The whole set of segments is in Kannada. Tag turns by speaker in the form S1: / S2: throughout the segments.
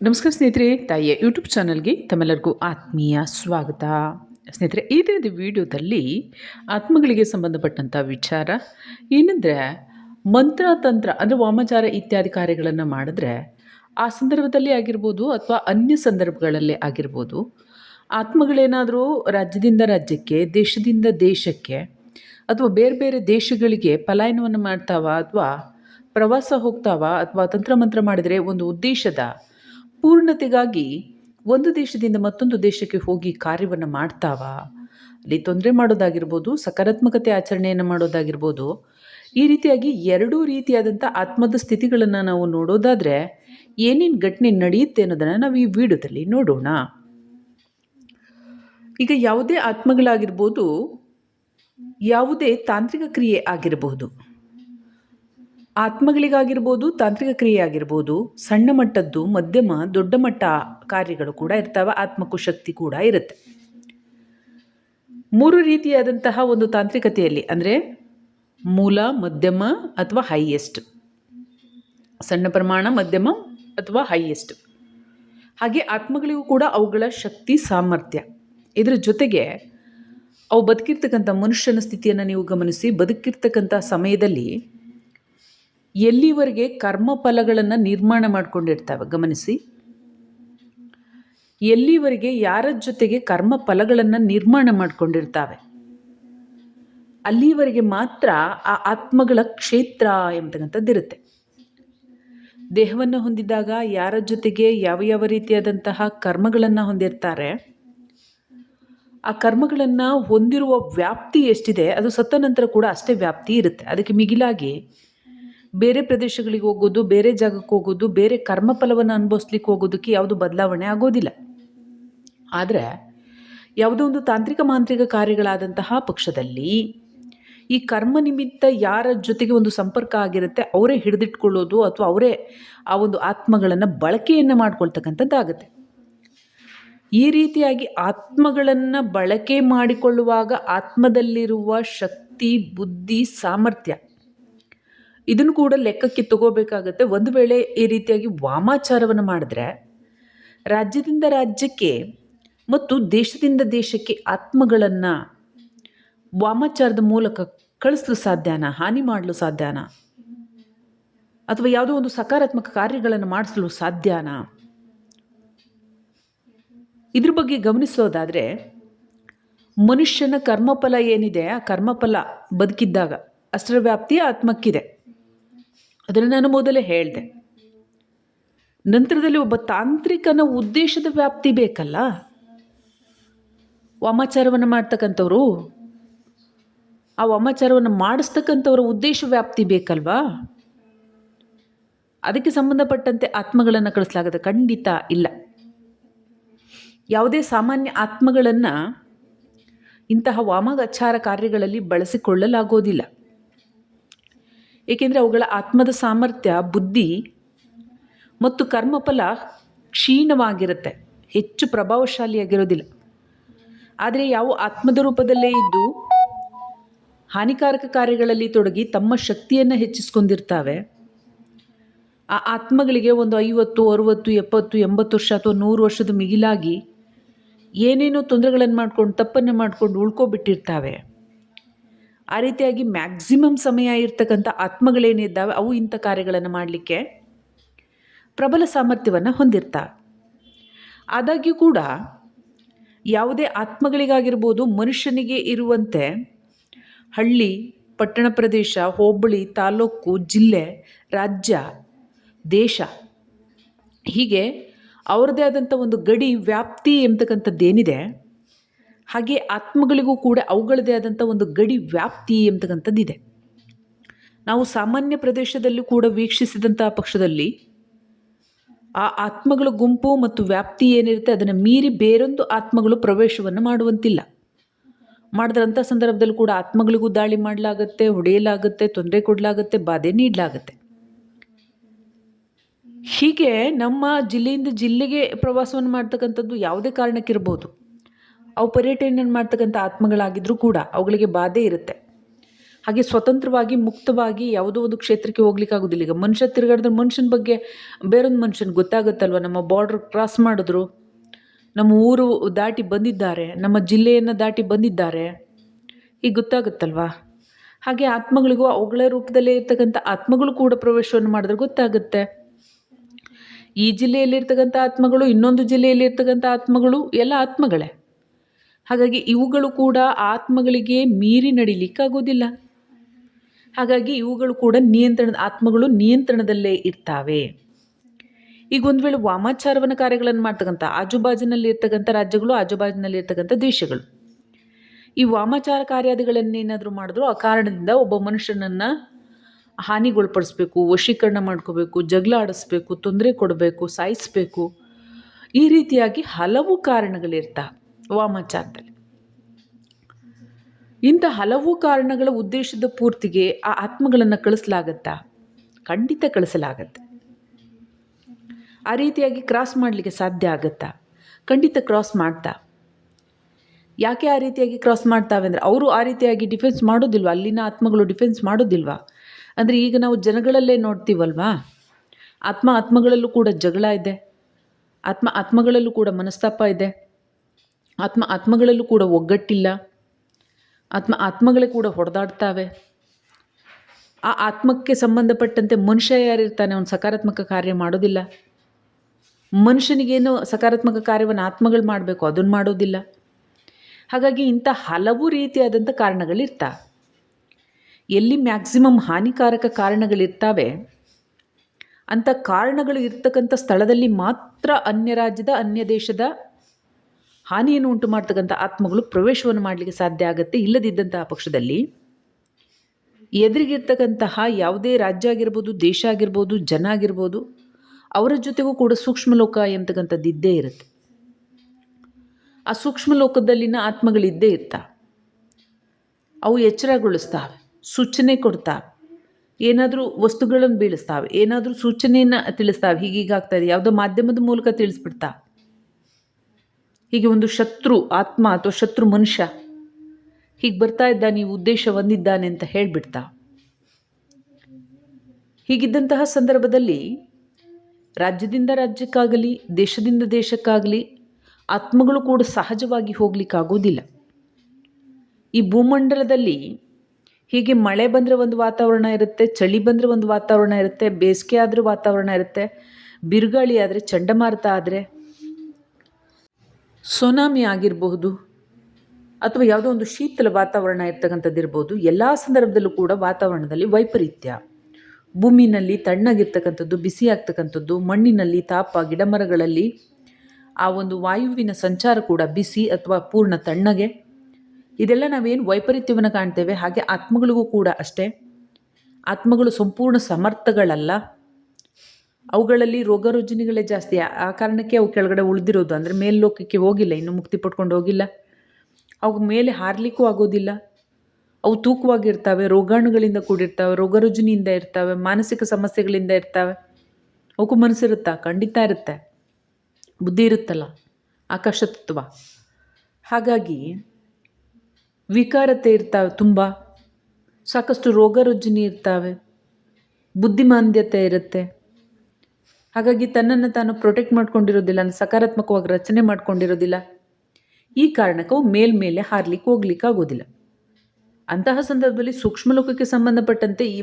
S1: ನಮಸ್ಕಾರ ಸ್ನೇಹಿತರೆ, ತಾಯಿಯ ಯೂಟ್ಯೂಬ್ ಚಾನಲ್ಗೆ ತಮ್ಮೆಲ್ಲರಿಗೂ ಆತ್ಮೀಯ ಸ್ವಾಗತ. ಸ್ನೇಹಿತರೆ, ಈ ದಿನದ ವಿಡಿಯೋದಲ್ಲಿ ಆತ್ಮಗಳಿಗೆ ಸಂಬಂಧಪಟ್ಟಂಥ ವಿಚಾರ. ಏನಂದರೆ ಮಂತ್ರ ತಂತ್ರ ಅಂದರೆ ವಾಮಚಾರ ಇತ್ಯಾದಿ ಕಾರ್ಯಗಳನ್ನು ಮಾಡಿದ್ರೆ ಆ ಸಂದರ್ಭದಲ್ಲಿ ಆಗಿರ್ಬೋದು ಅಥವಾ ಅನ್ಯ ಸಂದರ್ಭಗಳಲ್ಲೇ ಆಗಿರ್ಬೋದು, ಆತ್ಮಗಳೇನಾದರೂ ರಾಜ್ಯದಿಂದ ರಾಜ್ಯಕ್ಕೆ, ದೇಶದಿಂದ ದೇಶಕ್ಕೆ ಅಥವಾ ಬೇರೆ ಬೇರೆ ದೇಶಗಳಿಗೆ ಪಲಾಯನವನ್ನು ಮಾಡ್ತಾವ ಅಥವಾ ಪ್ರವಾಸ ಹೋಗ್ತಾವ ಅಥವಾ ತಂತ್ರಮಂತ್ರ ಮಾಡಿದರೆ ಒಂದು ಉದ್ದೇಶದ ಪೂರ್ಣತೆಗಾಗಿ ಒಂದು ದೇಶದಿಂದ ಮತ್ತೊಂದು ದೇಶಕ್ಕೆ ಹೋಗಿ ಕಾರ್ಯವನ್ನು ಮಾಡ್ತಾವ? ಅಲ್ಲಿ ತೊಂದರೆ ಮಾಡೋದಾಗಿರ್ಬೋದು, ಸಕಾರಾತ್ಮಕತೆ ಆಚರಣೆಯನ್ನು ಮಾಡೋದಾಗಿರ್ಬೋದು, ಈ ರೀತಿಯಾಗಿ ಎರಡೂ ರೀತಿಯಾದಂಥ ಆತ್ಮದ ಸ್ಥಿತಿಗಳನ್ನು ನಾವು ನೋಡೋದಾದರೆ ಏನೇನು ಘಟನೆ ನಡೆಯುತ್ತೆ ಅನ್ನೋದನ್ನು ನಾವು ಈ ವಿಡಿಯೋದಲ್ಲಿ ನೋಡೋಣ. ಈಗ ಯಾವುದೇ ಆತ್ಮಗಳಾಗಿರ್ಬೋದು, ಯಾವುದೇ ತಾಂತ್ರಿಕ ಕ್ರಿಯೆ ಆಗಿರಬಹುದು ಆತ್ಮಗಳಿಗಾಗಿರ್ಬೋದು, ತಾಂತ್ರಿಕ ಕ್ರಿಯೆ ಆಗಿರ್ಬೋದು ಸಣ್ಣ ಮಟ್ಟದ್ದು, ಮಧ್ಯಮ, ದೊಡ್ಡ ಮಟ್ಟ ಕಾರ್ಯಗಳು ಕೂಡ ಇರ್ತವೆ ಆತ್ಮಕ್ಕೂ ಶಕ್ತಿ ಕೂಡ ಇರುತ್ತೆ. ಮೂರು ರೀತಿಯಾದಂತಹ ಒಂದು ತಾಂತ್ರಿಕತೆಯಲ್ಲಿ ಅಂದರೆ ಮೂಲ, ಮಧ್ಯಮ ಅಥವಾ ಹೈಯೆಸ್ಟ್ ಸಣ್ಣ ಪ್ರಮಾಣ, ಮಧ್ಯಮ ಅಥವಾ ಹೈಯೆಸ್ಟ್ ಹಾಗೆ ಆತ್ಮಗಳಿಗೂ ಕೂಡ ಅವುಗಳ ಶಕ್ತಿ, ಸಾಮರ್ಥ್ಯ. ಇದರ ಜೊತೆಗೆ ಅವು ಬದುಕಿರ್ತಕ್ಕಂಥ ಮನುಷ್ಯನ ಸ್ಥಿತಿಯನ್ನು ನೀವು ಗಮನಿಸಿ, ಬದುಕಿರ್ತಕ್ಕಂಥ ಸಮಯದಲ್ಲಿ ಎಲ್ಲಿವರೆಗೆ ಕರ್ಮಫಲಗಳನ್ನು ನಿರ್ಮಾಣ ಮಾಡಿಕೊಂಡಿರ್ತಾವೆ? ಗಮನಿಸಿ. ಎಲ್ಲಿವರೆಗೆ ಯಾರ ಜೊತೆಗೆ ಕರ್ಮ ಫಲಗಳನ್ನು ನಿರ್ಮಾಣ ಮಾಡಿಕೊಂಡಿರ್ತಾವೆ? ಅಲ್ಲಿವರೆಗೆ ಮಾತ್ರ ಆ ಆತ್ಮಗಳ ಕ್ಷೇತ್ರ ಎಂಬತಕ್ಕಂಥದ್ದಿರುತ್ತೆ ದೇಹವನ್ನು ಹೊಂದಿದಾಗ ಯಾರ ಜೊತೆಗೆ ಯಾವ ಯಾವ ರೀತಿಯಾದಂತಹ ಕರ್ಮಗಳನ್ನು ಹೊಂದಿರ್ತಾರೆ? ಆ ಕರ್ಮಗಳನ್ನು ಹೊಂದಿರುವ ವ್ಯಾಪ್ತಿ ಎಷ್ಟಿದೆ? ಅದು ಸತ್ತ ನಂತರ ಕೂಡ ಅಷ್ಟೇ ವ್ಯಾಪ್ತಿ ಇರುತ್ತೆ. ಅದಕ್ಕೆ ಮಿಗಿಲಾಗಿ ಬೇರೆ ಪ್ರದೇಶಗಳಿಗೆ ಹೋಗೋದು, ಬೇರೆ ಜಾಗಕ್ಕೆ ಹೋಗೋದು, ಬೇರೆ ಕರ್ಮಫಲವನ್ನು ಅನುಭವಿಸ್ಲಿಕ್ಕೆ ಹೋಗೋದಕ್ಕೆ ಯಾವುದು ಬದಲಾವಣೆ ಆಗೋದಿಲ್ಲ. ಆದರೆ ಯಾವುದೋ ಒಂದು ತಾಂತ್ರಿಕ ಮಾಂತ್ರಿಕ ಕಾರ್ಯಗಳಾದಂತಹ ಪಕ್ಷದಲ್ಲಿ ಈ ಕರ್ಮ ನಿಮಿತ್ತ ಯಾರ ಜೊತೆಗೆ ಒಂದು ಸಂಪರ್ಕ ಆಗಿರುತ್ತೆ, ಅವರೇ ಹಿಡಿದಿಟ್ಕೊಳ್ಳೋದು ಅಥವಾ ಅವರೇ ಆ ಒಂದು ಆತ್ಮಗಳನ್ನು ಬಳಕೆಯನ್ನು ಮಾಡ್ಕೊಳ್ತಕ್ಕಂಥದ್ದಾಗುತ್ತೆ ಈ ರೀತಿಯಾಗಿ ಆತ್ಮಗಳನ್ನು ಬಳಕೆ ಮಾಡಿಕೊಳ್ಳುವಾಗ ಆತ್ಮದಲ್ಲಿರುವ ಶಕ್ತಿ, ಬುದ್ಧಿ, ಸಾಮರ್ಥ್ಯ ಇದನ್ನು ಕೂಡ ಲೆಕ್ಕಕ್ಕೆ ತಗೋಬೇಕಾಗತ್ತೆ. ಒಂದು ವೇಳೆ ಈ ರೀತಿಯಾಗಿ ವಾಮಾಚಾರವನ್ನು ಮಾಡಿದ್ರೆ ರಾಜ್ಯದಿಂದ ರಾಜ್ಯಕ್ಕೆ ಮತ್ತು ದೇಶದಿಂದ ದೇಶಕ್ಕೆ ಆತ್ಮಗಳನ್ನು ವಾಮಾಚಾರದ ಮೂಲಕ ಕಳಿಸಲು ಸಾಧ್ಯನಾ, ಹಾನಿ ಮಾಡಲು ಸಾಧ್ಯನಾ? ಅಥವಾ ಯಾವುದೋ ಒಂದು ಸಕಾರಾತ್ಮಕ ಕಾರ್ಯಗಳನ್ನು ಮಾಡಿಸಲು ಸಾಧ್ಯನಾ? ಇದ್ರ ಬಗ್ಗೆ ಗಮನಿಸೋದಾದರೆ ಮನುಷ್ಯನ ಕರ್ಮಫಲ ಏನಿದೆ, ಆ ಕರ್ಮಫಲ ಬದುಕಿದ್ದಾಗ ಅಷ್ಟರ ವ್ಯಾಪ್ತಿ ಆತ್ಮಕ್ಕಿದೆ. ಅದನ್ನು ನಾನು ಮೊದಲೇ ಹೇಳಿದೆ. ನಂತರದಲ್ಲಿ ಒಬ್ಬ ತಾಂತ್ರಿಕನ ಉದ್ದೇಶದ ವ್ಯಾಪ್ತಿ ಬೇಕಲ್ಲ? ವಾಮಾಚಾರವನ್ನು ಮಾಡ್ತಕ್ಕಂಥವ್ರು, ಆ ವಾಮಾಚಾರವನ್ನು ಮಾಡಿಸ್ತಕ್ಕಂಥವ್ರ ಉದ್ದೇಶ ವ್ಯಾಪ್ತಿ ಬೇಕಲ್ವಾ? ಅದಕ್ಕೆ ಸಂಬಂಧಪಟ್ಟಂತೆ ಆತ್ಮಗಳನ್ನು ಕಳಿಸಲಾಗದೆ ಖಂಡಿತ ಇಲ್ಲ. ಯಾವುದೇ ಸಾಮಾನ್ಯ ಆತ್ಮಗಳನ್ನು ಇಂತಹ ವಾಮಾಚಾರ ಕಾರ್ಯಗಳಲ್ಲಿ ಬಳಸಿಕೊಳ್ಳಲಾಗೋದಿಲ್ಲ. ಏಕೆಂದರೆ ಅವುಗಳ ಆತ್ಮದ ಸಾಮರ್ಥ್ಯ, ಬುದ್ಧಿ ಮತ್ತು ಕರ್ಮಫಲ ಕ್ಷೀಣವಾಗಿರುತ್ತೆ. ಹೆಚ್ಚು ಪ್ರಭಾವಶಾಲಿಯಾಗಿರೋದಿಲ್ಲ. ಆದರೆ ಯಾವ ಆತ್ಮದ ರೂಪದಲ್ಲೇ ಇದ್ದು ಹಾನಿಕಾರಕ ಕಾರ್ಯಗಳಲ್ಲಿ ತೊಡಗಿ ತಮ್ಮ ಶಕ್ತಿಯನ್ನು ಹೆಚ್ಚಿಸ್ಕೊಂಡಿರ್ತಾವೆ, ಆ ಆತ್ಮಗಳಿಗೆ ಒಂದು ಐವತ್ತು, ಅರುವತ್ತು, ಎಪ್ಪತ್ತು, ಎಂಬತ್ತು ವರ್ಷ ಅಥವಾ ನೂರು ವರ್ಷದ ಮಿಗಿಲಾಗಿ ಏನೇನೋ ತೊಂದರೆಗಳನ್ನು ಮಾಡ್ಕೊಂಡು ತಪ್ಪನ್ನು ಮಾಡ್ಕೊಂಡು ಉಳ್ಕೊಬಿಟ್ಟಿರ್ತಾವೆ. ಆ ರೀತಿಯಾಗಿ ಮ್ಯಾಕ್ಸಿಮಮ್ ಸಮಯ ಇರ್ತಕ್ಕಂಥ ಆತ್ಮಗಳೇನಿದ್ದಾವೆ ಅವು ಇಂಥ ಕಾರ್ಯಗಳನ್ನು ಮಾಡಲಿಕ್ಕೆ ಪ್ರಬಲ ಸಾಮರ್ಥ್ಯವನ್ನು ಹೊಂದಿರ್ತಾವೆ ಆದಾಗ್ಯೂ ಕೂಡ ಯಾವುದೇ ಆತ್ಮಗಳಿಗಾಗಿರ್ಬೋದು, ಮನುಷ್ಯನಿಗೆ ಇರುವಂತೆ ಹಳ್ಳಿ, ಪಟ್ಟಣ ಪ್ರದೇಶ, ಹೋಬಳಿ, ತಾಲೂಕು, ಜಿಲ್ಲೆ, ರಾಜ್ಯ, ದೇಶ, ಹೀಗೆ ಅವ್ರದ್ದೇ ಆದಂಥ ಒಂದು ಗಡಿ ವ್ಯಾಪ್ತಿ ಎಂಬತಕ್ಕಂಥದ್ದೇನಿದೆ ಹಾಗೆ ಆತ್ಮಗಳಿಗೂ ಕೂಡ ಅವುಗಳದೇ ಆದಂಥ ಒಂದು ಗಡಿ ವ್ಯಾಪ್ತಿ ಎಂಬತಕ್ಕಂಥದ್ದಿದೆ. ನಾವು ಸಾಮಾನ್ಯ ಪ್ರದೇಶದಲ್ಲೂ ಕೂಡ ವೀಕ್ಷಿಸಿದಂಥ ಪಕ್ಷದಲ್ಲಿ ಆ ಆತ್ಮಗಳ ಗುಂಪು ಮತ್ತು ವ್ಯಾಪ್ತಿ ಏನಿರುತ್ತೆ ಅದನ್ನು ಮೀರಿ ಬೇರೊಂದು ಆತ್ಮಗಳು ಪ್ರವೇಶವನ್ನು ಮಾಡುವಂತಿಲ್ಲ. ಮಾಡಿದ್ರಂಥ ಸಂದರ್ಭದಲ್ಲಿ ಕೂಡ ಆತ್ಮಗಳಿಗೂ ದಾಳಿ ಮಾಡಲಾಗತ್ತೆ, ಹೊಡೆಯಲಾಗುತ್ತೆ, ತೊಂದರೆ ಕೊಡಲಾಗುತ್ತೆ, ಬಾಧೆ ನೀಡಲಾಗುತ್ತೆ. ಹೀಗೆ ನಮ್ಮ ಜಿಲ್ಲೆಯಿಂದ ಜಿಲ್ಲೆಗೆ ಪ್ರವಾಸವನ್ನು ಮಾಡ್ತಕ್ಕಂಥದ್ದು ಯಾವುದೇ ಕಾರಣಕ್ಕಿರ್ಬೋದು. ಅವು ಪರ್ಯಟನೆಯನ್ನು ಮಾಡ್ತಕ್ಕಂಥ ಆತ್ಮಗಳಾಗಿದ್ದರೂ ಕೂಡ ಅವುಗಳಿಗೆ ಬಾಧೆ ಇರುತ್ತೆ. ಹಾಗೆ ಸ್ವತಂತ್ರವಾಗಿ, ಮುಕ್ತವಾಗಿ ಯಾವುದೋ ಒಂದು ಕ್ಷೇತ್ರಕ್ಕೆ ಹೋಗ್ಲಿಕ್ಕೆ ಆಗೋದಿಲ್ಲ. ಈಗ ಮನುಷ್ಯ ತಿರುಗಾಡಿದ್ರೆ ಮನುಷ್ಯನ ಬಗ್ಗೆ ಬೇರೊಂದು ಮನುಷ್ಯನಿಗೆ ಗೊತ್ತಾಗುತ್ತಲ್ವ? ನಮ್ಮ ಬಾರ್ಡ್ರ್ ಕ್ರಾಸ್ ಮಾಡಿದ್ರು, ನಮ್ಮ ಊರು ದಾಟಿ ಬಂದಿದ್ದಾರೆ, ನಮ್ಮ ಜಿಲ್ಲೆಯನ್ನು ದಾಟಿ ಬಂದಿದ್ದಾರೆ, ಈಗ ಗೊತ್ತಾಗುತ್ತಲ್ವಾ? ಹಾಗೆ ಆತ್ಮಗಳಿಗೂ ಅವುಗಳ ರೂಪದಲ್ಲೇ ಇರ್ತಕ್ಕಂಥ ಆತ್ಮಗಳು ಕೂಡ ಪ್ರವೇಶವನ್ನು ಮಾಡಿದ್ರೆ ಗೊತ್ತಾಗುತ್ತೆ. ಈ ಜಿಲ್ಲೆಯಲ್ಲಿರ್ತಕ್ಕಂಥ ಆತ್ಮಗಳು, ಇನ್ನೊಂದು ಜಿಲ್ಲೆಯಲ್ಲಿ ಇರ್ತಕ್ಕಂಥ ಆತ್ಮಗಳು ಎಲ್ಲ ಆತ್ಮಗಳೇ. ಹಾಗಾಗಿ ಇವುಗಳು ಕೂಡ ಆತ್ಮಗಳಿಗೆ ಮೀರಿ ನಡಿಲಿಕ್ಕಾಗೋದಿಲ್ಲ. ಹಾಗಾಗಿ ಇವುಗಳು ಕೂಡ ನಿಯಂತ್ರಣದ, ಆತ್ಮಗಳು ನಿಯಂತ್ರಣದಲ್ಲೇ ಇರ್ತಾವೆ. ಈಗ ಒಂದು ವೇಳೆ ವಾಮಾಚಾರವನ ಕಾರ್ಯಗಳನ್ನು ಮಾಡ್ತಕ್ಕಂಥ ಆಜುಬಾಜಿನಲ್ಲಿ ಇರ್ತಕ್ಕಂಥ ರಾಜ್ಯಗಳು ಆಜುಬಾಜಿನಲ್ಲಿ ಇರ್ತಕ್ಕಂಥ ದೇಶಗಳು. ಈ ವಾಮಾಚಾರ ಕಾರ್ಯಾದಿಗಳನ್ನೇನಾದರೂ ಮಾಡಿದ್ರು ಆ ಕಾರಣದಿಂದ ಒಬ್ಬ ಮನುಷ್ಯನನ್ನು ಹಾನಿಗೊಳಪಡಿಸ್ಬೇಕು, ವಶೀಕರಣ ಮಾಡ್ಕೋಬೇಕು, ಜಗಳ ಆಡಿಸ್ಬೇಕು, ತೊಂದರೆ ಕೊಡಬೇಕು, ಸಾಯಿಸಬೇಕು. ಈ ರೀತಿಯಾಗಿ ಹಲವು ಕಾರಣಗಳಿರ್ತಾವೆ. ವಾಮಾಚಾರದಲ್ಲಿ ಇಂಥ ಹಲವು ಕಾರಣಗಳ ಉದ್ದೇಶದ ಪೂರ್ತಿಗೆ ಆ ಆತ್ಮಗಳನ್ನು ಕಳಿಸಲಾಗತ್ತಾ? ಖಂಡಿತ ಕಳಿಸಲಾಗತ್ತೆ. ಆ ರೀತಿಯಾಗಿ ಕ್ರಾಸ್ ಮಾಡಲಿಕ್ಕೆ ಸಾಧ್ಯ ಆಗತ್ತಾ? ಖಂಡಿತ ಕ್ರಾಸ್ ಮಾಡ್ತಾ? ಯಾಕೆ ಆ ರೀತಿಯಾಗಿ ಕ್ರಾಸ್ ಮಾಡ್ತಾವೆ ಅಂದರೆ ಅವರು ಆ ರೀತಿಯಾಗಿ ಡಿಫೆನ್ಸ್ ಮಾಡೋದಿಲ್ವ? ಅಲ್ಲಿನ ಆತ್ಮಗಳು ಡಿಫೆನ್ಸ್ ಮಾಡೋದಿಲ್ವಾ? ಅಂದರೆ ಈಗ ನಾವು ಜನಗಳಲ್ಲೇ ನೋಡ್ತೀವಲ್ವಾ? ಆತ್ಮ ಆತ್ಮಗಳಲ್ಲೂ ಕೂಡ ಜಗಳ ಇದೆ. ಆತ್ಮ ಆತ್ಮಗಳಲ್ಲೂ ಕೂಡ ಮನಸ್ತಾಪ ಇದೆ. ಆತ್ಮ ಆತ್ಮಗಳಲ್ಲೂ ಕೂಡ ಒಗ್ಗಟ್ಟಿಲ್ಲ. ಆತ್ಮ ಆತ್ಮಗಳೇ ಕೂಡ ಹೊಡೆದಾಡ್ತಾವೆ. ಆ ಆತ್ಮಕ್ಕೆ ಸಂಬಂಧಪಟ್ಟಂತೆ ಮನುಷ್ಯ ಯಾರಿರ್ತಾನೆ ಅವನು ಸಕಾರಾತ್ಮಕ ಕಾರ್ಯ ಮಾಡೋದಿಲ್ಲ. ಮನುಷ್ಯನಿಗೇನು ಸಕಾರಾತ್ಮಕ ಕಾರ್ಯವನ್ನು ಆತ್ಮಗಳು ಮಾಡಬೇಕು, ಅದನ್ನು ಮಾಡೋದಿಲ್ಲ. ಹಾಗಾಗಿ ಇಂಥ ಹಲವು ರೀತಿಯಾದಂಥ ಕಾರಣಗಳಿರ್ತಾ. ಎಲ್ಲಿ ಮ್ಯಾಕ್ಸಿಮಮ್ ಹಾನಿಕಾರಕ ಕಾರಣಗಳಿರ್ತಾವೆ, ಅಂಥ ಕಾರಣಗಳು ಇರ್ತಕ್ಕಂಥ ಸ್ಥಳದಲ್ಲಿ ಮಾತ್ರ ಅನ್ಯ ರಾಜ್ಯದ, ಅನ್ಯ ದೇಶದ ಹಾನಿಯನ್ನು ಉಂಟು ಮಾಡ್ತಕ್ಕಂಥ ಆತ್ಮಗಳು ಪ್ರವೇಶವನ್ನು ಮಾಡಲಿಕ್ಕೆ ಸಾಧ್ಯ ಆಗುತ್ತೆ. ಇಲ್ಲದಿದ್ದಂತಹ ಪಕ್ಷದಲ್ಲಿ ಎದುರಿಗಿರ್ತಕ್ಕಂತಹ ಯಾವುದೇ ರಾಜ್ಯ ಆಗಿರ್ಬೋದು, ದೇಶ ಆಗಿರ್ಬೋದು, ಜನ ಆಗಿರ್ಬೋದು, ಅವರ ಜೊತೆಗೂ ಕೂಡ ಸೂಕ್ಷ್ಮ ಲೋಕ ಎಂಬತಕ್ಕಂಥದ್ದು ಇದ್ದೇ ಇರುತ್ತೆ. ಆ ಸೂಕ್ಷ್ಮ ಲೋಕದಲ್ಲಿನ ಆತ್ಮಗಳಿದ್ದೇ ಇರ್ತಾ. ಅವು ಎಚ್ಚರಗೊಳಿಸ್ತಾವೆ ಸೂಚನೆ ಕೊಡ್ತಾವೆ, ಏನಾದರೂ ವಸ್ತುಗಳನ್ನು ಬೀಳಿಸ್ತಾವೆ, ಏನಾದರೂ ಸೂಚನೆಯನ್ನು ತಿಳಿಸ್ತಾವೆ ಹೀಗೀಗಾಗ್ತಾ ಇದೆ, ಯಾವುದೋ ಮಾಧ್ಯಮದ ಮೂಲಕ ತಿಳಿಸ್ಬಿಡ್ತಾವೆ. ಹೀಗೆ ಒಂದು ಶತ್ರು ಆತ್ಮ ಅಥವಾ ಶತ್ರು ಮನುಷ್ಯ ಹೀಗೆ ಬರ್ತಾ ಇದ್ದ ನೀವು ಉದ್ದೇಶ ಹೊಂದಿದ್ದಾನೆ ಅಂತ ಹೇಳಿಬಿಡ್ತಾ. ಹೀಗಿದ್ದಂತಹ ಸಂದರ್ಭದಲ್ಲಿ ರಾಜ್ಯದಿಂದ ರಾಜ್ಯಕ್ಕಾಗಲಿ, ದೇಶದಿಂದ ದೇಶಕ್ಕಾಗಲಿ ಆತ್ಮಗಳು ಕೂಡ ಸಹಜವಾಗಿ ಹೋಗ್ಲಿಕ್ಕಾಗೋದಿಲ್ಲ ಈ ಭೂಮಂಡಲದಲ್ಲಿ ಹೀಗೆ ಮಳೆ ಬಂದರೆ ಒಂದು ವಾತಾವರಣ ಇರುತ್ತೆ, ಚಳಿ ಬಂದರೆ ಒಂದು ವಾತಾವರಣ ಇರುತ್ತೆ, ಬೇಸಿಗೆ ಆದರೂ ವಾತಾವರಣ ಇರುತ್ತೆ, ಬಿರುಗಾಳಿ ಆದರೆ ಚಂಡಮಾರುತ ಆದರೆ ಸುನಾಮಿ ಆಗಿರಬಹುದು ಅಥವಾ ಯಾವುದೋ ಒಂದು ಶೀತಲ ವಾತಾವರಣ ಇರ್ತಕ್ಕಂಥದ್ದು ಇರ್ಬೋದು ಎಲ್ಲ ಸಂದರ್ಭದಲ್ಲೂ ಕೂಡ ವಾತಾವರಣದಲ್ಲಿ ವೈಪರೀತ್ಯ. ಭೂಮಿನಲ್ಲಿ ತಣ್ಣಗಿರ್ತಕ್ಕಂಥದ್ದು ಬಿಸಿ ಆಗ್ತಕ್ಕಂಥದ್ದು ಮಣ್ಣಿನಲ್ಲಿ ತಾಪ, ಗಿಡಮರಗಳಲ್ಲಿ ಆ ಒಂದು ವಾಯುವಿನ ಸಂಚಾರ ಕೂಡ ಬಿಸಿ ಅಥವಾ ಪೂರ್ಣ ತಣ್ಣಗೆ. ಇದೆಲ್ಲ ನಾವೇನು ವೈಪರೀತ್ಯವನ್ನು ಕಾಣ್ತೇವೆ? ಹಾಗೆ ಆತ್ಮಗಳಿಗೂ ಕೂಡ ಅಷ್ಟೇ. ಆತ್ಮಗಳು ಸಂಪೂರ್ಣ ಸಮರ್ಥಗಳಲ್ಲ. ಅವುಗಳಲ್ಲಿ ರೋಗ ರುಜಿನಗಳೇ ಜಾಸ್ತಿ. ಆ ಕಾರಣಕ್ಕೆ ಅವು ಕೆಳಗಡೆ ಉಳಿದಿರೋದು. ಅಂದರೆ ಮೇಲ್ಲೋಕಕ್ಕೆ ಹೋಗಿಲ್ಲ, ಇನ್ನೂ ಮುಕ್ತಿ ಪಡ್ಕೊಂಡು ಹೋಗಿಲ್ಲ. ಅವು ಮೇಲೆ ಹಾರಲಿಕ್ಕೂ ಆಗೋದಿಲ್ಲ. ಅವು ತೂಕವಾಗಿರ್ತವೆ, ರೋಗಾಣುಗಳಿಂದ ಕೂಡಿರ್ತವೆ, ರೋಗ ರುಜಿನಿಯಿಂದ ಇರ್ತವೆ, ಮಾನಸಿಕ ಸಮಸ್ಯೆಗಳಿಂದ ಇರ್ತವೆ. ಅವಕ್ಕೂ ಮನಸ್ಸಿರುತ್ತಾ? ಖಂಡಿತ ಇರುತ್ತೆ. ಬುದ್ಧಿ ಇರುತ್ತಲ್ಲ? ಆಕಾಶ ತತ್ವ. ಹಾಗಾಗಿ ವಿಕಾರತೆ ಇರ್ತಾವೆ ತುಂಬ. ಸಾಕಷ್ಟು ರೋಗ ರುಜಿನಿ ಇರ್ತವೆ. ಬುದ್ಧಿಮಾಂದ್ಯತೆ ಇರುತ್ತೆ. ಹಾಗಾಗಿ ತನ್ನನ್ನು ತಾನು ಪ್ರೊಟೆಕ್ಟ್ ಮಾಡ್ಕೊಂಡಿರೋದಿಲ್ಲ ಸಕಾರಾತ್ಮಕವಾಗಿ ರಚನೆ ಮಾಡ್ಕೊಂಡಿರೋದಿಲ್ಲ. ಈ ಕಾರಣಕ್ಕೂ ಮೇಲ್ಮೇಲೆ ಹಾರ್ಲಿಕ್ಕೆ ಹೋಗ್ಲಿಕ್ಕೆ ಆಗೋದಿಲ್ಲ. ಅಂತಹ ಸಂದರ್ಭದಲ್ಲಿ ಸೂಕ್ಷ್ಮ ಲೋಕಕ್ಕೆ ಸಂಬಂಧಪಟ್ಟಂತೆ ಈ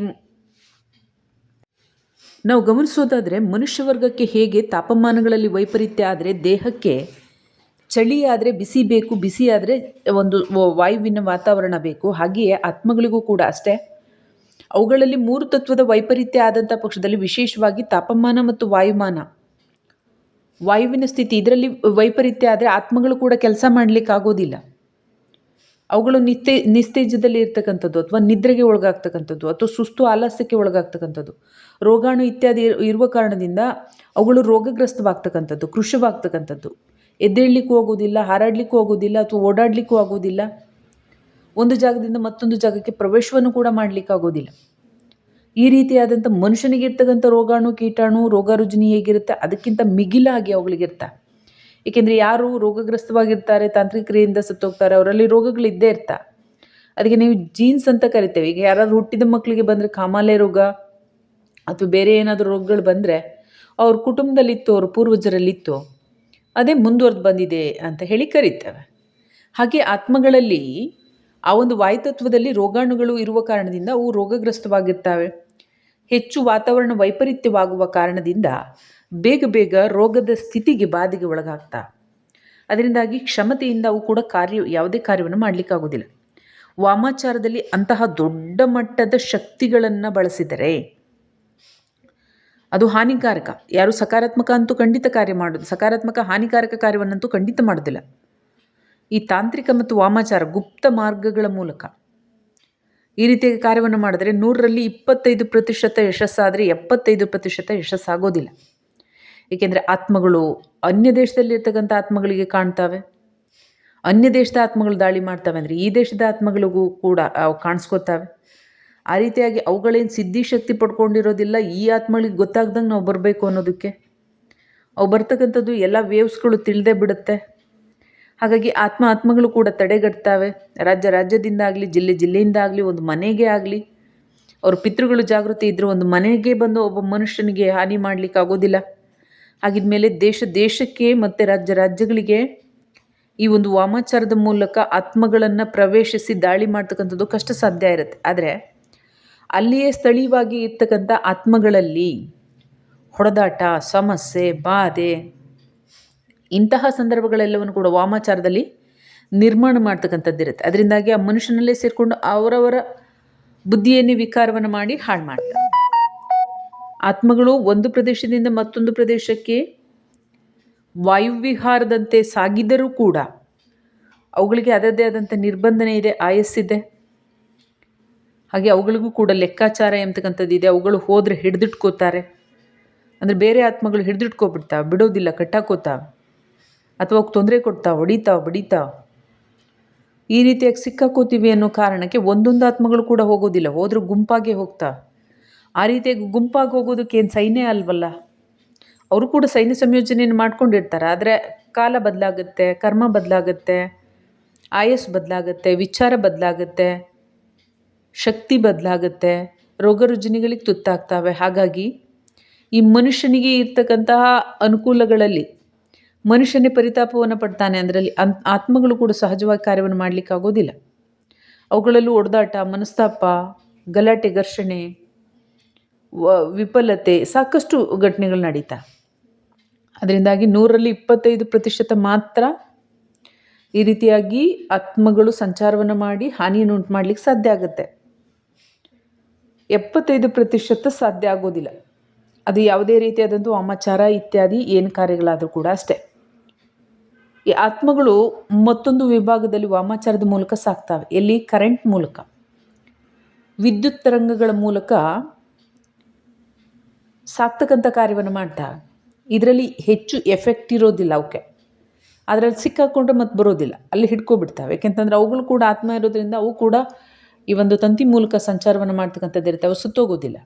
S1: ನಾವು ಗಮನಿಸೋದಾದರೆ ಮನುಷ್ಯ ವರ್ಗಕ್ಕೆ ಹೇಗೆ ತಾಪಮಾನಗಳಲ್ಲಿ ವೈಪರೀತ್ಯ ಆದರೆ ದೇಹಕ್ಕೆ ಚಳಿ ಆದರೆ ಬಿಸಿ ಬೇಕು, ಬಿಸಿ ಆದರೆ ಒಂದು ವಾಯುವಿನ ವಾತಾವರಣ ಬೇಕು, ಹಾಗೆಯೇ ಆತ್ಮಗಳಿಗೂ ಕೂಡ ಅಷ್ಟೇ. ಅವುಗಳಲ್ಲಿ ಮೂರು ತತ್ವದ ವೈಪರೀತ್ಯ ಆದಂಥ ಪಕ್ಷದಲ್ಲಿ ವಿಶೇಷವಾಗಿ ತಾಪಮಾನ ಮತ್ತು ವಾಯುಮಾನ. ವಾಯುವಿನ ಸ್ಥಿತಿ, ಇದರಲ್ಲಿ ವೈಪರೀತ್ಯ ಆದರೆ ಆತ್ಮಗಳು ಕೂಡ ಕೆಲಸ ಮಾಡಲಿಕ್ಕೆ ಆಗೋದಿಲ್ಲ ಅವುಗಳು ನಿತ್ಯ, ನಿಸ್ತೇಜದಲ್ಲಿ ಇರ್ತಕ್ಕಂಥದ್ದು ಅಥವಾ ನಿದ್ರೆಗೆ ಒಳಗಾಗ್ತಕ್ಕಂಥದ್ದು ಅಥವಾ ಸುಸ್ತು ಆಲಸ್ಯಕ್ಕೆ ಒಳಗಾಗ್ತಕ್ಕಂಥದ್ದು. ರೋಗಾಣು ಇತ್ಯಾದಿ ಇರುವ ಕಾರಣದಿಂದ ಅವುಗಳು ರೋಗಗ್ರಸ್ತವಾಗ್ತಕ್ಕಂಥದ್ದು, ಕೃಶವಾಗ್ತಕ್ಕಂಥದ್ದು. ಎದ್ದೇಳಲಿಕ್ಕೂ ಆಗೋದಿಲ್ಲ, ಹಾರಾಡಲಿಕ್ಕೂ ಆಗೋದಿಲ್ಲ ಅಥವಾ ಓಡಾಡಲಿಕ್ಕೂ ಆಗೋದಿಲ್ಲ. ಒಂದು ಜಾಗದಿಂದ ಮತ್ತೊಂದು ಜಾಗಕ್ಕೆ ಪ್ರವೇಶವನ್ನು ಕೂಡ ಮಾಡಲಿಕ್ಕಾಗೋದಿಲ್ಲ. ಈ ರೀತಿಯಾದಂಥ ಮನುಷ್ಯನಿಗೆ ಇರ್ತಕ್ಕಂಥ ರೋಗಾಣು, ಕೀಟಾಣು ರೋಗ ರುಜಿನಿ ಹೇಗಿರುತ್ತೆ? ಅದಕ್ಕಿಂತ ಮಿಗಿಲಾಗಿ ಅವುಗಳಿಗಿರ್ತಾ. ಏಕೆಂದರೆ ಯಾರು ರೋಗಗ್ರಸ್ತವಾಗಿರ್ತಾರೆ, ತಾಂತ್ರಿಕ ಕ್ರಿಯೆಯಿಂದ ಸತ್ತೋಗ್ತಾರೆ, ಅವರಲ್ಲಿ ರೋಗಗಳಿದ್ದೇ ಇರ್ತಾ. ಅದಕ್ಕೆ ನೀವು ಜೀನ್ಸ್ ಅಂತ ಕರಿತೇವೆ. ಈಗ ಯಾರಾದ್ರು ಹುಟ್ಟಿದ ಮಕ್ಕಳಿಗೆ ಬಂದರೆ ಕಾಮಾಲೆ ರೋಗ ಅಥವಾ ಬೇರೆ ಏನಾದರೂ ರೋಗಗಳು ಬಂದರೆ ಅವ್ರ ಕುಟುಂಬದಲ್ಲಿತ್ತು ಅವ್ರ ಪೂರ್ವಜರಲ್ಲಿತ್ತು, ಅದೇ ಮುಂದುವರೆದು ಬಂದಿದೆ ಅಂತ ಹೇಳಿ ಕರಿತೇವೆ. ಹಾಗೆ ಆತ್ಮಗಳಲ್ಲಿ ಆ ಒಂದು ವಾಯುತತ್ವದಲ್ಲಿ ರೋಗಾಣುಗಳು ಇರುವ ಕಾರಣದಿಂದ ಅವು ರೋಗಗ್ರಸ್ತವಾಗಿರ್ತವೆ. ಹೆಚ್ಚು ವಾತಾವರಣ ವೈಪರೀತ್ಯವಾಗುವ ಕಾರಣದಿಂದ ಬೇಗ ಬೇಗ ರೋಗದ ಸ್ಥಿತಿಗೆ ಬಾಧೆಗೆ ಒಳಗಾಗ್ತಾ. ಅದರಿಂದಾಗಿ ಕ್ಷಮತೆಯಿಂದ ಅವು ಕೂಡ ಕಾರ್ಯ, ಯಾವುದೇ ಕಾರ್ಯವನ್ನು ಮಾಡಲಿಕ್ಕಾಗೋದಿಲ್ಲ ವಾಮಾಚಾರದಲ್ಲಿ ಅಂತಹ ದೊಡ್ಡ ಮಟ್ಟದ ಶಕ್ತಿಗಳನ್ನು ಬಳಸಿದರೆ ಅದು ಹಾನಿಕಾರಕ. ಯಾರು ಸಕಾರಾತ್ಮಕ ಅಂತೂ ಖಂಡಿತ ಕಾರ್ಯ ಮಾಡೋದು, ಸಕಾರಾತ್ಮಕ ಹಾನಿಕಾರಕ ಕಾರ್ಯವನ್ನಂತೂ ಖಂಡಿತ ಮಾಡೋದಿಲ್ಲ. ಈ ತಾಂತ್ರಿಕ ಮತ್ತು ವಾಮಾಚಾರ ಗುಪ್ತ ಮಾರ್ಗಗಳ ಮೂಲಕ. ಈ ರೀತಿಯಾಗಿ ಕಾರ್ಯವನ್ನು ಮಾಡಿದರೆ ನೂರರಲ್ಲಿ ಇಪ್ಪತ್ತೈದು ಪ್ರತಿಶತ ಯಶಸ್ಸಾದರೆ ಎಪ್ಪತ್ತೈದು ಪ್ರತಿಶತ ಯಶಸ್ಸಾಗೋದಿಲ್ಲ. ಏಕೆಂದರೆ ಆತ್ಮಗಳು ಅನ್ಯ ದೇಶದಲ್ಲಿರ್ತಕ್ಕಂಥ ಆತ್ಮಗಳಿಗೆ ಕಾಣ್ತವೆ. ಅನ್ಯ ದೇಶದ ಆತ್ಮಗಳು ದಾಳಿ ಮಾಡ್ತವೆ ಅಂದರೆ ಈ ದೇಶದ ಆತ್ಮಗಳಿಗೂ ಕೂಡ ಅವು ಕಾಣಿಸ್ಕೋತಾವೆ. ಆ ರೀತಿಯಾಗಿ ಅವುಗಳೇನು ಸಿದ್ಧಿ ಶಕ್ತಿ ಪಡ್ಕೊಂಡಿರೋದಿಲ್ಲ, ಈ ಆತ್ಮಗಳಿಗೆ ಗೊತ್ತಾಗ್ದಂಗೆ ನಾವು ಬರಬೇಕು ಅನ್ನೋದಕ್ಕೆ. ಅವು ಬರ್ತಕ್ಕಂಥದ್ದು ಎಲ್ಲ ವೇವ್ಸ್ಗಳು ತಿಳಿದೇ ಬಿಡುತ್ತೆ. ಹಾಗಾಗಿ ಆತ್ಮ ಆತ್ಮಗಳು ಕೂಡ ತಡೆಗಟ್ತಾವೆ. ರಾಜ್ಯ ರಾಜ್ಯದಿಂದ ಆಗಲಿ ಜಿಲ್ಲೆ ಜಿಲ್ಲೆಯಿಂದ ಆಗಲಿ ಒಂದು ಮನೆಗೆ ಆಗಲಿ. ಅವ್ರ ಪಿತೃಗಳು ಜಾಗೃತಿ ಇದ್ದರೂ ಒಂದು ಮನೆಗೆ ಬಂದು ಒಬ್ಬ ಮನುಷ್ಯನಿಗೆ ಹಾನಿ ಮಾಡಲಿಕ್ಕೆ ಆಗೋದಿಲ್ಲ. ಹಾಗಿದ್ಮೇಲೆ ದೇಶ ದೇಶಕ್ಕೆ ಮತ್ತು ರಾಜ್ಯ ರಾಜ್ಯಗಳಿಗೆ ಈ ಒಂದು ವಾಮಾಚಾರದ ಮೂಲಕ ಆತ್ಮಗಳನ್ನು ಪ್ರವೇಶಿಸಿ ದಾಳಿ ಮಾಡ್ತಕ್ಕಂಥದ್ದು ಕಷ್ಟ ಸಾಧ್ಯ ಇರುತ್ತೆ. ಆದರೆ ಅಲ್ಲಿಯೇ ಸ್ಥಳೀಯವಾಗಿ ಇರ್ತಕ್ಕಂಥ ಆತ್ಮಗಳಲ್ಲಿ ಹೊಡೆದಾಟ, ಸಮಸ್ಯೆ, ಬಾಧೆ ಇಂತಹ ಸಂದರ್ಭಗಳೆಲ್ಲವನ್ನು ಕೂಡ ವಾಮಾಚಾರದಲ್ಲಿ ನಿರ್ಮಾಣ ಮಾಡ್ತಕ್ಕಂಥದ್ದಿರುತ್ತೆ ಅದರಿಂದಾಗಿ ಆ ಮನುಷ್ಯನಲ್ಲೇ ಸೇರಿಕೊಂಡು ಅವರವರ ಬುದ್ಧಿಯನ್ನೇ ವಿಕಾರವನ್ನು ಮಾಡಿ ಹಾಳು ಮಾಡ್ತಾರೆ. ಆತ್ಮಗಳು ಒಂದು ಪ್ರದೇಶದಿಂದ ಮತ್ತೊಂದು ಪ್ರದೇಶಕ್ಕೆ ವಾಯುವಿಹಾರದಂತೆ ಸಾಗಿದರೂ ಕೂಡ ಅವುಗಳಿಗೆ ಅದರದೇ ಆದಂಥ ನಿರ್ಬಂಧನೆ ಇದೆ ಆಯಸ್ಸಿದೆ ಹಾಗೆ ಅವುಗಳಿಗೂ ಕೂಡ ಲೆಕ್ಕಾಚಾರ ಎಂಬತಕ್ಕಂಥದ್ದು ಇದೆ. ಅವುಗಳು ಹೋದರೆ ಹಿಡಿದಿಟ್ಕೋತಾರೆ. ಅಂದರೆ ಬೇರೆ ಆತ್ಮಗಳು ಹಿಡಿದಿಟ್ಕೊಬಿಡ್ತಾವೆ, ಬಿಡೋದಿಲ್ಲ, ಕಟ್ಟಾಕೋತಾವೆ. ಅಥವಾ ತೊಂದರೆ ಕೊಡ್ತಾ, ಹೊಡಿತಾ, ಬಡಿತಾ? ಈ ರೀತಿಯಾಗಿ ಸಿಕ್ಕಾಕೋತೀವಿ ಅನ್ನೋ ಕಾರಣಕ್ಕೆ ಒಂದೊಂದು ಆತ್ಮಗಳು ಕೂಡ ಹೋಗೋದಿಲ್ಲ, ಹೋದರೂ ಗುಂಪಾಗೆ ಹೋಗ್ತಾ. ಆ ರೀತಿಯಾಗಿ ಗುಂಪಾಗಿ ಹೋಗೋದಕ್ಕೆ ಏನು ಸೈನ್ಯ ಅಲ್ವಲ್ಲ? ಅವರು ಕೂಡ ಸೈನ್ಯ ಸಂಯೋಜನೆಯನ್ನು ಮಾಡ್ಕೊಂಡಿರ್ತಾರೆ, ಆದರೆ ಕಾಲ ಬದಲಾಗುತ್ತೆ, ಕರ್ಮ ಬದಲಾಗುತ್ತೆ, ಆಯಸ್ಸು ಬದಲಾಗುತ್ತೆ, ವಿಚಾರ ಬದಲಾಗುತ್ತೆ, ಶಕ್ತಿ ಬದಲಾಗುತ್ತೆ, ರೋಗ ರುಜಿನಿಗಳಿಗೆ ತುತ್ತಾಗ್ತವೆ. ಹಾಗಾಗಿ ಈ ಮನುಷ್ಯನಿಗೆ ಇರ್ತಕ್ಕಂತಹ ಅನುಕೂಲಗಳಲ್ಲಿ ಮನುಷ್ಯನೇ ಪರಿತಾಪವನ್ನು ಪಡ್ತಾನೆ ಅದರಲ್ಲಿ ಆತ್ಮಗಳು ಕೂಡ ಸಹಜವಾಗಿ ಕಾರ್ಯವನ್ನು ಮಾಡಲಿಕ್ಕಾಗೋದಿಲ್ಲ ಅವುಗಳಲ್ಲೂ ಒಡೆದಾಟ, ಮನಸ್ತಾಪ, ಗಲಾಟೆ, ಘರ್ಷಣೆ ವಿಫಲತೆ ಸಾಕಷ್ಟು ಘಟನೆಗಳು ನಡೀತಾ. ಅದರಿಂದಾಗಿ ನೂರಲ್ಲಿ ಇಪ್ಪತ್ತೈದು ಪ್ರತಿಶತ ಮಾತ್ರ ಈ ರೀತಿಯಾಗಿ ಆತ್ಮಗಳು ಸಂಚಾರವನ್ನು ಮಾಡಿ, ಹಾನಿಯನ್ನು ಉಂಟು ಮಾಡಲಿಕ್ಕೆ ಸಾಧ್ಯ ಆಗುತ್ತೆ. ಎಪ್ಪತ್ತೈದು ಪ್ರತಿಶತ ಸಾಧ್ಯ ಆಗೋದಿಲ್ಲ. ಅದು ಯಾವುದೇ ರೀತಿಯಾದಂಥ ವಾಮಾಚಾರ ಇತ್ಯಾದಿ, ಏನು ಕಾರ್ಯಗಳಾದರೂ ಕೂಡ ಅಷ್ಟೇ. ಈ ಆತ್ಮಗಳು ಮತ್ತೊಂದು ವಿಭಾಗದಲ್ಲಿ ವಾಮಾಚಾರದ ಮೂಲಕ ಸಾಕ್ತವೆ ಎಲ್ಲಿ? ಕರೆಂಟ್ ಮೂಲಕ. ವಿದ್ಯುತ್ ತರಂಗಗಳ ಮೂಲಕ ಸಾಕ್ತಕ್ಕಂಥ ಕಾರ್ಯವನ್ನು ಮಾಡ್ತವೆ ಇದರಲ್ಲಿ ಹೆಚ್ಚು ಎಫೆಕ್ಟ್ ಇರೋದಿಲ್ಲ ಅವಕ್ಕೆ. ಅದರಲ್ಲಿ ಸಿಕ್ಕಾಕೊಂಡ್ರೆ ಮತ್ತೆ ಬರೋದಿಲ್ಲ. ಅಲ್ಲಿ ಹಿಡ್ಕೊಬಿಡ್ತಾವೆ. ಯಾಕೆಂತಂದ್ರೆ ಅವುಗಳು ಕೂಡ ಆತ್ಮ ಇರೋದ್ರಿಂದ ಅವು ಕೂಡ ಈ ಒಂದು ತಂತಿ ಮೂಲಕ ಸಂಚಾರವನ್ನು ಮಾಡ್ತಕ್ಕಂಥದ್ದು ಇರುತ್ತೆ. ಅವು ಸುತ್ತೋಗೋದಿಲ್ಲ.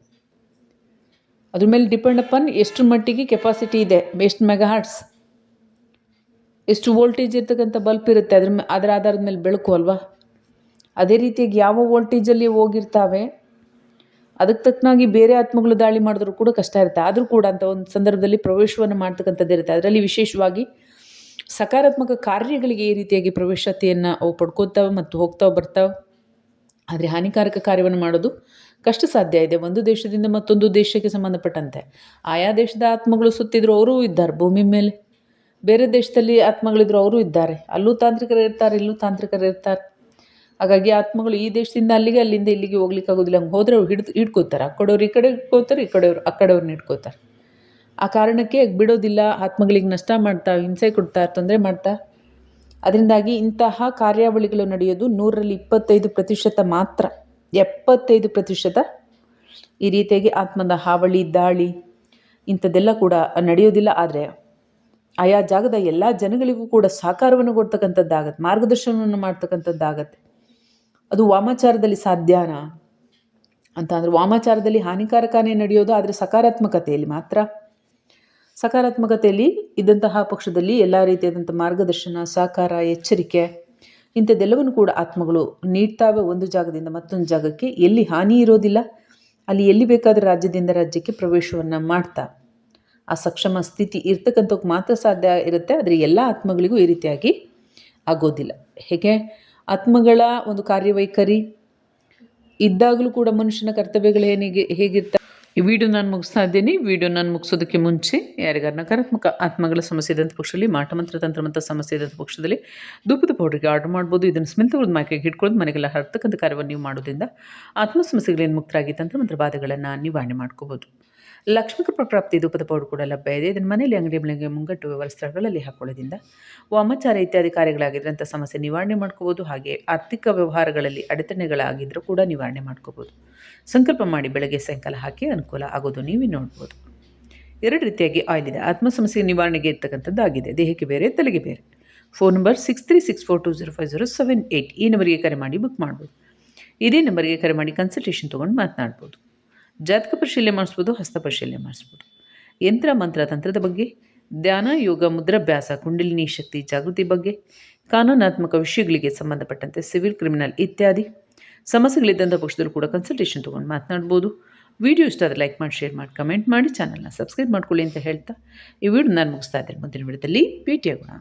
S1: ಅದ್ರ ಮೇಲೆ ಡಿಪೆಂಡ್ ಅಪನ್ ಎಷ್ಟು ಮಟ್ಟಿಗೆ ಕೆಪಾಸಿಟಿ ಇದೆ. ಎಷ್ಟು ಮೆಗಾ ಹಾರ್ಟ್ಸ್ ಎಷ್ಟು ವೋಲ್ಟೇಜ್ ಇರ್ತಕ್ಕಂಥ ಬಲ್ಪ್ ಇರುತ್ತೆ, ಅದ್ರ ಅದರ ಆಧಾರದ ಮೇಲೆ ಬೆಳಕು ಅಲ್ವಾ? ಅದೇ ರೀತಿಯಾಗಿ ಯಾವ ವೋಲ್ಟೇಜಲ್ಲಿ ಹೋಗಿರ್ತಾವೆ, ಅದಕ್ಕೆ ತಕ್ಕನಾಗಿ ಬೇರೆ ಆತ್ಮಗಳು ದಾಳಿ ಮಾಡಿದ್ರು ಕೂಡ ಕಷ್ಟ ಇರುತ್ತೆ. ಆದರೂ ಕೂಡ ಅಂತ ಒಂದು ಸಂದರ್ಭದಲ್ಲಿ ಪ್ರವೇಶವನ್ನು ಮಾಡ್ತಕ್ಕಂಥದ್ದು ಇರುತ್ತೆ. ಅದರಲ್ಲಿ ವಿಶೇಷವಾಗಿ ಸಕಾರಾತ್ಮಕ ಕಾರ್ಯಗಳಿಗೆ ಈ ರೀತಿಯಾಗಿ ಪ್ರವೇಶತೆಯನ್ನು ಅವು ಪಡ್ಕೋತಾವೆ ಮತ್ತು ಹೋಗ್ತಾವೆ, ಬರ್ತಾವೆ. ಆದರೆ ಹಾನಿಕಾರಕ ಕಾರ್ಯವನ್ನು ಮಾಡೋದು ಕಷ್ಟ ಸಾಧ್ಯ ಇದೆ. ಒಂದು ದೇಶದಿಂದ ಮತ್ತೊಂದು ದೇಶಕ್ಕೆ ಸಂಬಂಧಪಟ್ಟಂತೆ. ಆಯಾ ದೇಶದ ಆತ್ಮಗಳು ಸುತ್ತಿದ್ರು ಅವರೂ ಇದ್ದಾರೆ ಭೂಮಿ ಮೇಲೆ. ಬೇರೆ ದೇಶದಲ್ಲಿ ಆತ್ಮಗಳಿದ್ರು ಅವರು ಇದ್ದಾರೆ. ಅಲ್ಲೂ ತಾಂತ್ರಿಕರು ಇರ್ತಾರೆ, ಇಲ್ಲೂ ತಾಂತ್ರಿಕರು ಇರ್ತಾರೆ. ಹಾಗಾಗಿ ಆತ್ಮಗಳು ಈ ದೇಶದಿಂದ ಅಲ್ಲಿಗೆ, ಅಲ್ಲಿಂದ ಇಲ್ಲಿಗೆ ಹೋಗ್ಲಿಕ್ಕೆ ಆಗೋದಿಲ್ಲ. ಹಂಗೆ ಹೋದರೆ ಅವ್ರು ಹಿಡ್ದು, ಹಿಡ್ಕೋತಾರೆ. ಆ ಕಡೆಯವ್ರು ಈ ಕಡೆ ಇಟ್ಕೋತಾರೆ ಈ ಕಡೆಯವ್ರು ಆ ಕಡೆಯವ್ರನ್ನ ಇಟ್ಕೋತಾರೆ ಆ ಕಾರಣಕ್ಕೆ ಬಿಡೋದಿಲ್ಲ, ಆತ್ಮಗಳಿಗೆ ನಷ್ಟ ಮಾಡ್ತಾ, ಹಿಂಸೆ ಕೊಡ್ತಾ, ತೊಂದರೆ ಮಾಡ್ತಾ. ಅದರಿಂದಾಗಿ ಇಂತಹ ಕಾರ್ಯಾವಳಿಗಳು ನಡೆಯೋದು ನೂರರಲ್ಲಿ ಇಪ್ಪತ್ತೈದು ಪ್ರತಿಶತ ಮಾತ್ರ. ಎಪ್ಪತ್ತೈದು ಪ್ರತಿಶತ ಈ ರೀತಿಯಾಗಿ ಆತ್ಮದ ಹಾವಳಿ, ದಾಳಿ ಇಂಥದ್ದೆಲ್ಲ ಕೂಡ ನಡೆಯೋದಿಲ್ಲ. ಆದರೆ ಆಯಾ ಜಾಗದ ಎಲ್ಲ ಜನಗಳಿಗೂ ಕೂಡ ಸಹಕಾರವನ್ನು ಕೊಡ್ತಕ್ಕಂಥದ್ದಾಗತ್ತೆ, ಮಾರ್ಗದರ್ಶನವನ್ನು ಮಾಡ್ತಕ್ಕಂಥದ್ದಾಗತ್ತೆ. ಅದು ವಾಮಾಚಾರದಲ್ಲಿ ಸಾಧ್ಯನಾ? ಅಂತ ಅಂದರೆ ವಾಮಾಚಾರದಲ್ಲಿ ಹಾನಿಕಾರಕನೇ ನಡೆಯೋದು ಆದರೆ ಸಕಾರಾತ್ಮಕತೆಯಲ್ಲಿ ಮಾತ್ರ. ಸಕಾರಾತ್ಮಕತೆಯಲ್ಲಿ ಇದ್ದಂತಹ ಪಕ್ಷದಲ್ಲಿ ಎಲ್ಲ ರೀತಿಯಾದಂಥ ಮಾರ್ಗದರ್ಶನ, ಸಹಕಾರ, ಎಚ್ಚರಿಕೆ, ಇಂಥದ್ದೆಲ್ಲವನ್ನು ಕೂಡ ಆತ್ಮಗಳು ನೀಡ್ತಾವೆ. ಒಂದು ಜಾಗದಿಂದ ಮತ್ತೊಂದು ಜಾಗಕ್ಕೆ ಎಲ್ಲಿ ಹಾನಿ ಇರೋದಿಲ್ಲ, ಅಲ್ಲಿ ಎಲ್ಲಿ ಬೇಕಾದರೂ ರಾಜ್ಯದಿಂದ ರಾಜ್ಯಕ್ಕೆ ಪ್ರವೇಶವನ್ನು ಮಾಡ್ತಾ ಆ ಸಕ್ಷಮ ಸ್ಥಿತಿ ಇರ್ತಕ್ಕಂಥವ್ಕೆ ಮಾತ್ರ ಸಾಧ್ಯ ಇರುತ್ತೆ, ಆದರೆ ಎಲ್ಲ ಆತ್ಮಗಳಿಗೂ ಈ ರೀತಿಯಾಗಿ ಆಗೋದಿಲ್ಲ. ಹೇಗೆ? ಆತ್ಮಗಳ ಒಂದು ಕಾರ್ಯವೈಖರಿ, ಇದ್ದಾಗಲೂ ಕೂಡ ಮನುಷ್ಯನ ಕರ್ತವ್ಯಗಳು ಏನಿಗೆ ಹೇಗಿರ್ತ, ಈ ವಿಡಿಯೋ ನಾನು ಮುಗಿಸ್ತಾ ಇದ್ದೀನಿ. ವಿಡಿಯೋ ನಾನು ಮುಗಿಸೋದಕ್ಕೆ ಮುಂಚೆ ಯಾರಿಗಾರ ನಕಾರಾತ್ಮಕ ಆತ್ಮಗಳ ಸಮಸ್ಯೆ ಇದ್ದಂಥ ಪಕ್ಷದಲ್ಲಿ, ಮಾಟ ಮಂತ್ರ ತಂತ್ರ ಮಂತ್ರ ಸಮಸ್ಯೆ ಇದ್ದಂಥ ಪಕ್ಷದಲ್ಲಿ ಧೂಪದ ಪೌಡ್ರಿಗೆ ಆರ್ಡರ್ ಮಾಡ್ಬೋದು. ಇದನ್ನು ಸ್ಮೆಲ್ ತಗೊಳ್ಳೋದು ಮೈಕೆಗೆ ಹಿಡ್ಕೊಳ್ಳೋದು ಮನೆಗೆಲ್ಲ ಹರ್ತಕ್ಕಂಥ ಕಾರ್ಯವನ್ನು ನೀವು ಮಾಡೋದ್ರಿಂದ ಆತ್ಮ ಸಮಸ್ಯೆಗಳೇನು ಮುಕ್ತರಾಗಿ, ತಂತ್ರ ಮಂತ್ರ ಬಾಧೆಗಳನ್ನು ನಿವಾರಣೆ ಮಾಡ್ಕೋಬೋದು. ಲಕ್ಷ್ಮೀ ಕೃಪಾ ಪ್ರಾಪ್ತಿ ಧೂಪದ ಪೌಡರ್ ಕೂಡ ಲಭ್ಯ ಇದೆ. ಇದನ್ನು ಮನೆಯಲ್ಲಿ ಅಂಗಡಿ ಮಳಿಗೆ ಮುಂಗಟ್ಟು ವ್ಯವಹಾರ ಸ್ಥಳಗಳಲ್ಲಿ ಹಾಕೊಳ್ಳೋದ್ರಿಂದ ವಾಮಾಚಾರ ಇತ್ಯಾದಿ ಕಾರ್ಯಗಳಾಗಿದ್ದಂಥ ಸಮಸ್ಯೆ ನಿವಾರಣೆ ಮಾಡ್ಕೋಬೋದು. ಹಾಗೆ ಆರ್ಥಿಕ ವ್ಯವಹಾರಗಳಲ್ಲಿ ಅಡೆತಡೆಗಳಾಗಿದ್ದರೂ ಕೂಡ ನಿವಾರಣೆ ಮಾಡ್ಕೋಬೋದು. ಸಂಕಲ್ಪ ಮಾಡಿ ಬೆಳಗ್ಗೆ ಸಾಯಂಕಾಲ ಹಾಕಿ ಅನುಕೂಲ ಆಗೋದು ನೀವೇ ನೋಡ್ಬೋದು. ಎರಡು ರೀತಿಯಾಗಿ ಆಯಿಲ್ ಇದೆ. ಆತ್ಮ ಸಮಸ್ಯೆ ನಿವಾರಣೆಗೆ ಇರ್ತಕ್ಕಂಥದ್ದು ಆಗಿದೆ ದೇಹಕ್ಕೆ ಬೇರೆ, ತಲೆಗೆ ಬೇರೆ. Phone number six three six four two zero five zero seven eight ಈ ನಂಬರಿಗೆ ಕರೆ ಮಾಡಿ ಬುಕ್ ಮಾಡ್ಬೋದು. ಇದೇ ನಂಬರಿಗೆ ಕರೆ ಮಾಡಿ ಕನ್ಸಲ್ಟೇಷನ್ ತೊಗೊಂಡು ಮಾತನಾಡ್ಬೋದು. ಜಾತಕ ಪರಿಶೀಲನೆ ಮಾಡಿಸ್ಬೋದು, ಹಸ್ತ ಪರಿಶೀಲನೆ ಮಾಡಿಸ್ಬೋದು. ಯಂತ್ರ, ಮಂತ್ರ, ತಂತ್ರದ ಬಗ್ಗೆ, ಧ್ಯಾನ, ಯೋಗ ಮುದ್ರಾಭ್ಯಾಸ ಕುಂಡಲಿನಿ ಶಕ್ತಿ, ಜಾಗೃತಿ ಬಗ್ಗೆ, ಕಾನೂನಾತ್ಮಕ ವಿಷಯಗಳಿಗೆ ಸಂಬಂಧಪಟ್ಟಂತೆ ಸಿವಿಲ್, ಕ್ರಿಮಿನಲ್ ಇತ್ಯಾದಿ. ಸಮಸ್ಯೆಗಳಿದ್ದಂಥ ಪಕ್ಷದಲ್ಲೂ ಕೂಡ ಕನ್ಸಲ್ಟೇಷನ್ ತೊಗೊಂಡು ಮಾತನಾಡ್ಬೋದು. ವಿಡಿಯೋ ಇಷ್ಟ ಆದರೆ ಲೈಕ್ ಮಾಡಿ ಶೇರ್ ಮಾಡಿ ಕಮೆಂಟ್ ಮಾಡಿ ಚಾನಲ್ನ ಸಬ್ಸ್ಕ್ರೈಬ್ ಮಾಡ್ಕೊಳ್ಳಿ ಅಂತ ಹೇಳ್ತಾ ಈ ವಿಡಿಯೋ ನಾನು ಮುಗಿಸ್ತಾ ಇದ್ದೇನೆ. ಮುಂದಿನ ವಿಡಿಯೋದಲ್ಲಿ ಭೇಟಿಯಾಗೋಣ.